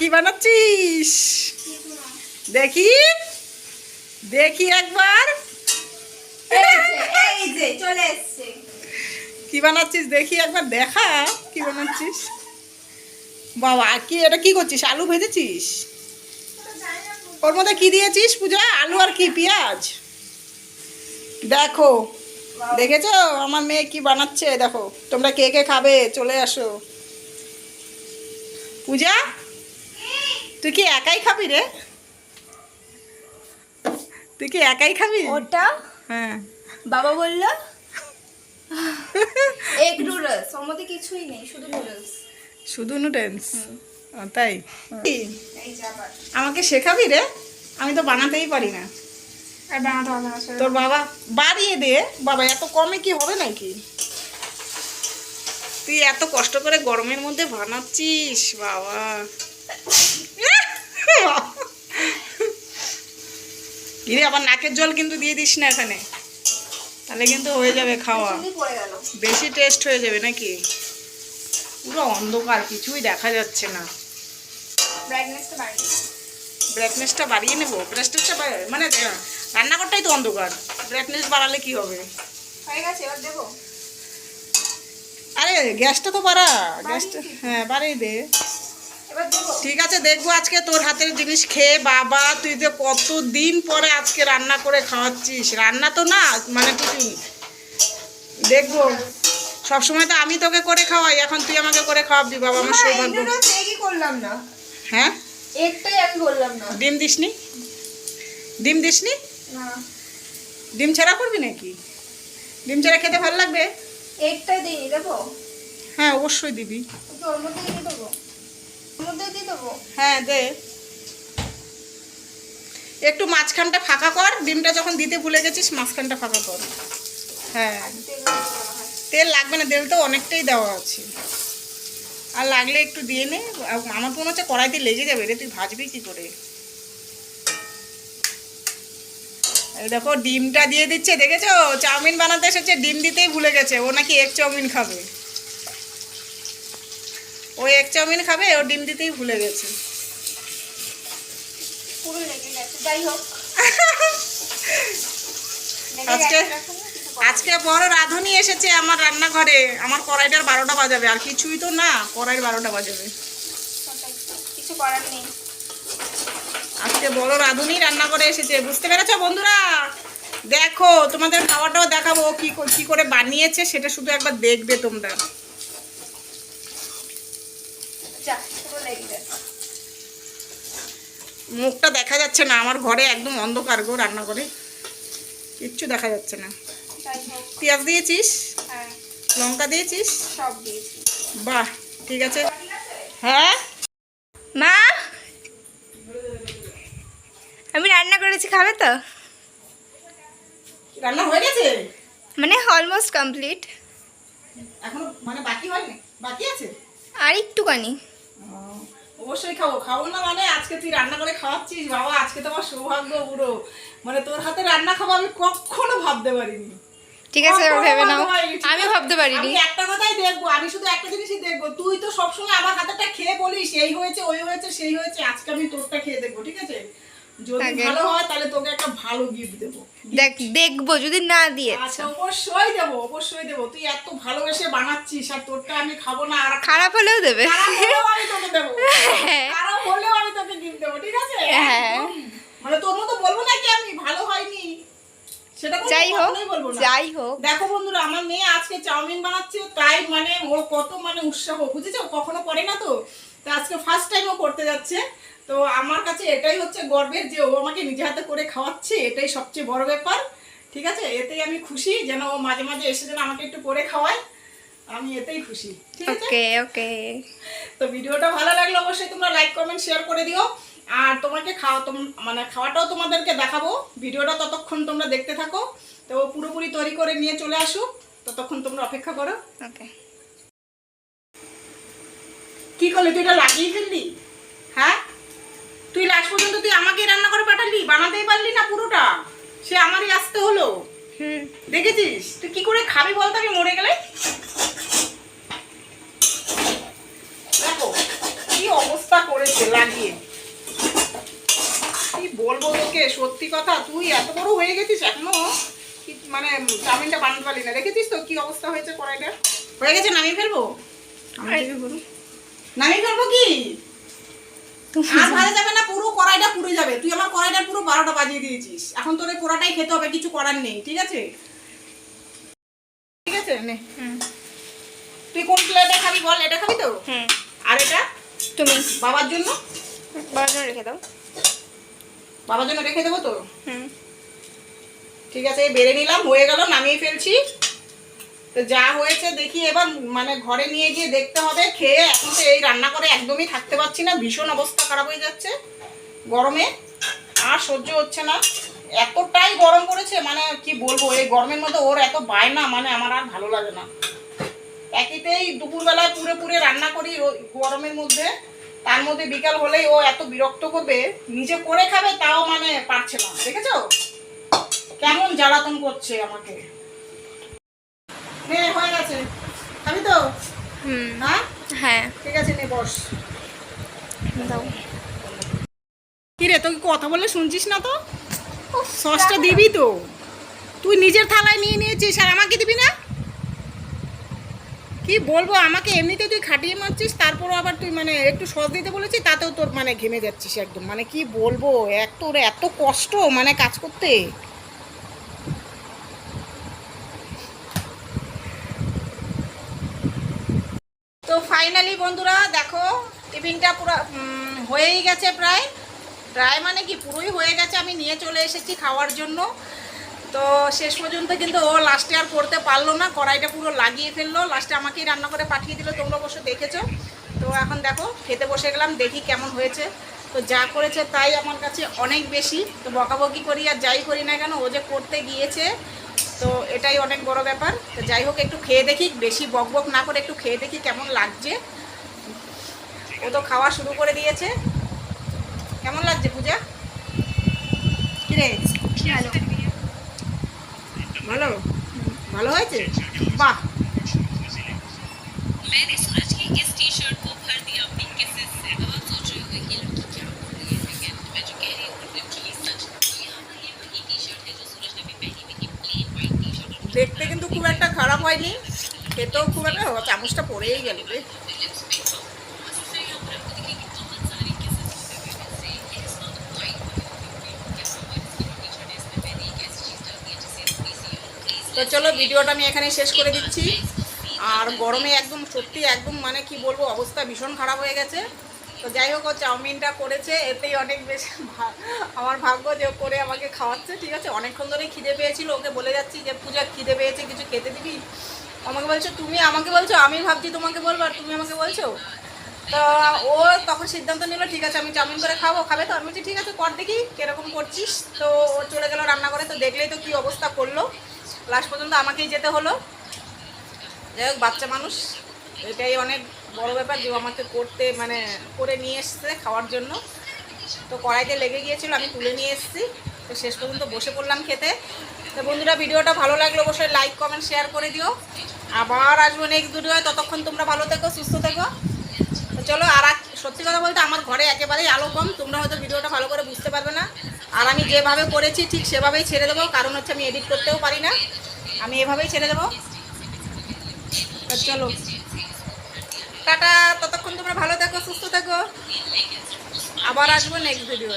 কি বানাচ্ছিস? দেখি। দেখি একবার। কি বানাচ্ছিস? দেখি একবার দেখা কি বানাচ্ছিস। বাবা কি এটা কি করছিস? আলু ভেজেছিস? ওর মধ্যে কি দিয়েছিস পূজা? আলু আর কি পেঁয়াজ? দেখো দেখেছ? আমার মেয়ে কি বানাচ্ছে? দেখো তোমরা কে কে খাবে? চলে আসো। পূজা তুই কি একাই খাবি রে? তুই কি একাই খাবি? ওটা? হ্যাঁ। বাবা বলল এগ নুডলস ওর মধ্যে কিছুই নেই শুধু নুডলস শুধু নুডলস তাই? এই যে আমাকে শেখাবি রে? আমি তো বানাতেই পারি না। তোর বাবা বাড়িয়ে দে। বাবা এত কমে কি হবে নাকি? তুই এত কষ্ট করে গরমের মধ্যে বানাচ্ছিস বাবা। কিরে আবার নাকের জল কিন্তু দিয়ে দিস না এখানে। তাহলে কিন্তু হয়ে যাবে খাওয়া। বেশি টেস্ট হয়ে যাবে নাকি? পুরো অন্ধকার কিছুই দেখা যাচ্ছে না। ব্রাইটনেসটা বাড়িয়ে নেব? ব্রাইটনেসটা মানে রান্নাঘরটাই তো অন্ধকার। ব্রাইটনেস বাড়ালে কি হবে? আরে গ্যাসটা তো বাড়া। গ্যাসটা হ্যাঁ বাড়িয়ে দে। ঠিক আছে দেখব আজকে তোর হাতের জিনিস খেয়ে বাবা তুই যে কত দিন পরে আজকে রান্না করে খাওয়াচ্ছিস? রান্না তো না মানে টিফিন দেখব। সবসময় তো আমি তোকে করে খাওয়াই এখন তুই আমাকে করে খাওয়াবি বাবা আমার সৌভাগ্য। করলাম না। হ্যাঁ? একটাই আমি করলাম না। ডিম দিসনি? ডিম দিসনি? না। ডিম ছাড়া করবি নাকি? ডিম ছাড়া খেতে ভালো লাগবে? একটাই দিই দেবো? হ্যাঁ অবশ্যই দিবি একটু ওর মধ্যে দিয়ে হ্যাঁ দে। একটু মাঝখানটা ফাঁকা কর, ডিমটা যখন দিতে ভুলে গেছিস, মাঝখানটা ফাঁকা কর। হ্যাঁ। তেল লাগবে না, তেল তো অনেকটাই দেওয়া আছে। আর লাগলে একটু দিয়ে নে। আমার মনে হচ্ছে কড়াইতে লেগে যাবে রে, তুই ভাজবি কি করে? এই দেখো, ডিমটা দিয়ে দিচ্ছে, দেখেছ? চাউমিন বানাতে এসেছে, ডিম দিতেই ভুলে গেছে। ও নাকি এক চাউমিন খাবে। ও এক চাউমিন খাবে ও ডিম দিতেই ভুলে গেছে। যাই হোক। আজকে- আজকে বড় রাঁধুনি এসেছে আমার রান্নাঘরে। আমার কড়াইটার বারোটা বাজাবে আর কিছুই তো না কড়াইয়ের বারোটা বাজাবে। কিছু করার নেই। আজকে বড় রাঁধুনি রান্না করে এসেছে বুঝতে পেরেছ বন্ধুরা? দেখো তোমাদের খাওয়াটাও দেখাবো কি কর- কি করে বানিয়েছে সেটা শুধু একবার দেখবে তোমরা। মুখটা দেখা যাচ্ছে না আমার ঘরে একদম অন্ধকার গো রান্না করে কিচ্ছু দেখা যাচ্ছে না। পেঁয়াজ দিয়েছিস? হ্যাঁ। লঙ্কা দিয়েছিস? সব দিয়েছি। বাহ ঠিক আছে। হ্যাঁ? মা? আমি রান্না করেছি খাবে তো? রান্না হয়ে গেছে? মানে অলমোস্ট কমপ্লিট এখনও মানে বাকি হয়নি? বাকি আছে? আর একটুখানি। অবশ্যই খাব। খাব না মানে আজকে তুই রান্না করে খাওয়াচ্ছিস বাবা। আজকে তো আমার সৌভাগ্য পুরো। মানে তোর হাতে রান্না খাব আমি কখনো ভাবতে পারিনি। ঠিক আছে ভেবে নাও। আমি ভাবতে পারিনি। একটা কথাই দেখব আমি শুধু একটা জিনিসই দেখব। তুই তো সবসময় আমার খেয়ে বলিস এই হয়েছে ওই হয়েছে সেই হয়েছে আজকে আমি তোরটা খেয়ে দেখব ঠিক আছে? যদি ভালো হয় তাহলে তোকে একটা ভালো গিফট দেবো। দেখ দেখব যদি না দিয়ে। আচ্ছা অবশ্যই দেবো অবশ্যই দেবো। তুই এত ভালোবেসে বানাচ্ছিস আর তোরটা আমি খাব না আর খারাপ হলেও দেবে। খারাপ হলেও হ্যাঁ। খারাপ হলেও আমি তোকে গিফট দেবো ঠিক আছে? হ্যাঁ। মানে তোর মতো বলব নাকি আমি? ভালো হয়নি। সেটা যাই হোক কখনোই বলব না। যাই হোক। দেখো বন্ধুরা আমার মেয়ে আজকে চাউমিন বানাচ্ছে তাই মানে ওর কত মানে উৎসাহ। বুঝেছ? কখনো করে না তো? তো আজকে ফার্স্ট টাইম ও করতে যাচ্ছে। তো আমার কাছে এটাই হচ্ছে গর্বের যে ও আমাকে নিজে হাতে করে খাওয়াচ্ছে এটাই সবচেয়ে বড় ব্যাপার। ঠিক আছে? এতেই আমি খুশি যেন ও মাঝে মাঝে এসে যেন আমাকে একটু করে খাওয়ায়। আমি এতেই খুশি ঠিক আছে? ওকে ওকে। তো ভিডিওটা ভালো লাগলে অবশ্যই তোমরা লাইক কমেন্ট শেয়ার করে দিও। আর তোমাকে খাওয়া মানে খাওয়াটাও তোমাদেরকে দেখাবো। ভিডিওটা ততক্ষণ তোমরা দেখতে থাকো। তো পুরোপুরি তৈরি করে নিয়ে চলে আসুক। ততক্ষণ তোমরা অপেক্ষা করো। ওকে। কি করলি? তুই এটা লাগিয়ে ফেললি? হ্যাঁ? তুই লাস্ট পর্যন্ত তুই আমাকেই রান্না করে পাঠালি? বানাতেই পারলি না পুরোটা? সে আমারই আসতে হলো। হুম। দেখেছিস? তুই কি করে খাবি বলতো? আমি মরে গেলে দেখো কি অবস্থা করেছে? লাগিয়ে। কি বলব তোকে? সত্যি কথা তুই এত বড় হয়ে গেছিস এখনও? মানে চাউমিনটা বানাতে পারলি না। দেখেছিস তো কি অবস্থা হয়েছে কড়াইটা? হয়ে গেছে? নামিয়ে ফেলব? নামিয়ে ফেলব কি? আর ভালো যাবে না পুরো কড়াইটা পুড়ে যাবে। তুই আমার কড়াইটা পুরো বারোটা বাজিয়ে দিয়েছিস। এখন তোর এই পোড়াটাই খেতে হবে কিছু করার নেই ঠিক আছে? ঠিক আছে? নে। তুই কোন প্লেটে খাবি বল? এটা খাবি তো? হুম। আর এটা? তুমি বাবার জন্য? বাবার জন্য রেখে দাও। বাবার জন্য রেখে দেবো তো? হুম। ঠিক আছে এই বেড়ে নিলাম হয়ে গেল নামিয়ে ফেলছি। তো যা হয়েছে দেখি এবার মানে ঘরে নিয়ে গিয়ে দেখতে হবে। খেয়ে এখন তো এই রান্না করে একদমই থাকতে পারছি না ভীষণ অবস্থা খারাপ হয়ে যাচ্ছে গরমে। আর সহ্য হচ্ছে না। এতটাই গরম পড়েছে মানে কি বলব এই গরমের মধ্যে ওর এত বায়না মানে আমার আর ভালো লাগে না। একইতেই দুপুরবেলায় পুরে পুরে রান্না করি গরমের মধ্যে। তার মধ্যে বিকাল হলেই ও এত বিরক্ত করবে নিজে করে খাবে তাও মানে পারছে না দেখেছ? কেমন জ্বালাতন করছে আমাকে। নে হয়ে গেছে। খাবি তো? হুম। হ্যাঁ? হ্যাঁ। ঠিক আছে নে বস। দাও। কি রে তোকে কথা বললে শুনছিস না তো? সসটা দিবি তো। তুই নিজের থালায় নিয়ে নিয়েছিস আর আমাকে দিবি না? কি বলব, আমাকে এমনিতে তুই খাটিয়ে মারছিস, তারপরও আবার তুই মানে একটু সস দিতে বলেছিস তাতেও তোর মানে ঘেমে যাচ্ছিস একদম। মানে কি বলব এক তোর এত কষ্ট মানে কাজ করতে। তো ফাইনালি বন্ধুরা, দেখো, টিফিনটা পুরো হয়েই গেছে প্রায়। প্রায় মানে কি পুরোই হয়ে গেছে, আমি নিয়ে চলে এসেছি খাওয়ার জন্য। তো শেষ পর্যন্ত কিন্তু ও লাস্টে আর করতে পারল না, কড়াইটা পুরো লাগিয়ে ফেলল। লাস্টে আমাকেই রান্না করে পাঠিয়ে দিল, তোমরা অবশ্য দেখেছ। তো এখন দেখো, খেতে বসে গেলাম, দেখি কেমন হয়েছে। তো যা করেছে তাই আমার কাছে অনেক বেশি। তো বকাবকি করি আর যাই করি না কেন, ও যে করতে গিয়েছে, তো এটাই অনেক বড় ব্যাপার। তো যাই হোক, একটু খেয়ে দেখি, বেশি বক বক না করে একটু খেয়ে দেখি কেমন লাগছে। ও তো খাওয়া শুরু করে দিয়েছে। কেমন লাগছে পূজা? কিরে ভালো? ভালো হয়েছে? বাহ। দেখতে কিন্তু খুব একটা খারাপ হয়নি। খেতেও খুব একটা চামচটা আচ্ছা, পরেই গেল রে তো চলো ভিডিওটা আমি এখানে শেষ করে দিচ্ছি। আর গরমে একদম, সত্যি একদম মানে কি বলব, অবস্থা ভীষণ খারাপ হয়ে গেছে। তো যাই হোক, ও চাউমিনটা করেছে, এতেই অনেক বেশি আমার ভাগ্য যে করে আমাকে খাওয়াচ্ছে, ঠিক আছে? অনেকক্ষণ ধরে খিদে পেয়েছিল, ওকে বলে যাচ্ছি যে, পূজা, খিদে পেয়েছে, কিছু খেতে দিবি? আমাকে বলছো, তুমি আমাকে বলছো, আমি ভাবছি তোমাকে বলব, আর তুমি আমাকে বলছো? তো ও তখন সিদ্ধান্ত নিল, ঠিক আছে, আমি চাউমিন করে খাব, খাবে তো? আমি বলছি, ঠিক আছে, কর দেখি, কীরকম করছিস? তো ও চলে গেল রান্না করে তো দেখলেই তো কী অবস্থা করল। লাস্ট পর্যন্ত আমাকেই যেতে হলো। যাই হোক, বাচ্চা মানুষ, এটাই অনেক বড় ব্যাপার যে আমাকে করতে মানে করে নিয়ে এসছে খাওয়ার জন্য। তো কড়াইতে লেগে গিয়েছিল, আমি তুলে নিয়ে এসেছি। তো শেষ পর্যন্ত বসে পড়লাম খেতে। তো বন্ধুরা, ভিডিওটা ভালো লাগলে অবশ্যই লাইক কমেন্ট শেয়ার করে দিও। আবার আসব নেক্সট ভিডিও ততক্ষণ তোমরা ভালো থেকো, সুস্থ থেকো। তো চলো, আর সত্যি কথা বলতে আমার ঘরে একেবারেই আলো কম। তোমরা হয়তো ভিডিওটা ভালো করে বুঝতে পারবে না। আর আমি যেভাবে করেছি, ঠিক সেভাবেই ছেড়ে দেবো। কারণ হচ্ছে আমি এডিট করতেও পারি না। আমি এভাবেই ছেড়ে দেবো। চলো। টাটা, ততক্ষণ তোমরা ভালো থাকো, সুস্থ থাকো। আবার আসব নেক্সট ভিডিও